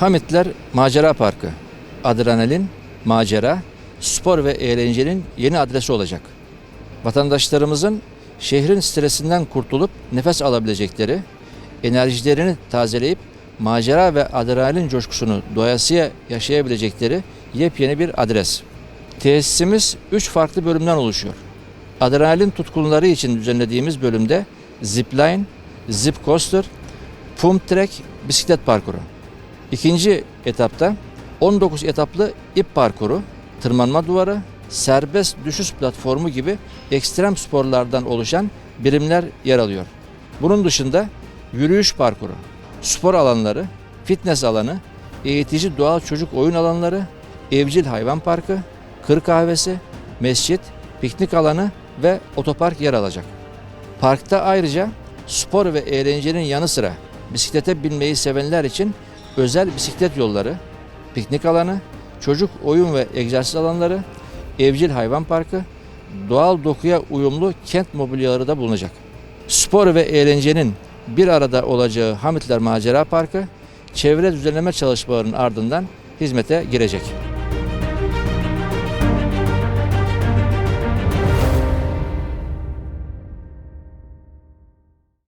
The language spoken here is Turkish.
Hamitler Macera Parkı, adrenalin, macera, spor ve eğlencenin yeni adresi olacak. Vatandaşlarımızın şehrin stresinden kurtulup nefes alabilecekleri, enerjilerini tazeleyip macera ve adrenalin coşkusunu doyasıya yaşayabilecekleri yepyeni bir adres. Tesisimiz 3 farklı bölümden oluşuyor. Adrenalin tutkunları için düzenlediğimiz bölümde zipline, zip coaster, pump track, bisiklet parkuru. İkinci etapta 19 etaplı ip parkuru, tırmanma duvarı, serbest düşüş platformu gibi ekstrem sporlardan oluşan birimler yer alıyor. Bunun dışında yürüyüş parkuru, spor alanları, fitness alanı, eğitici doğal çocuk oyun alanları, evcil hayvan parkı, kır kahvesi, mescit, piknik alanı ve otopark yer alacak. Parkta ayrıca spor ve eğlencenin yanı sıra bisiklete binmeyi sevenler için özel bisiklet yolları, piknik alanı, çocuk oyun ve egzersiz alanları, evcil hayvan parkı, doğal dokuya uyumlu kent mobilyaları da bulunacak. Spor ve eğlencenin bir arada olacağı Hamitler Macera Parkı, çevre düzenleme çalışmalarının ardından hizmete girecek.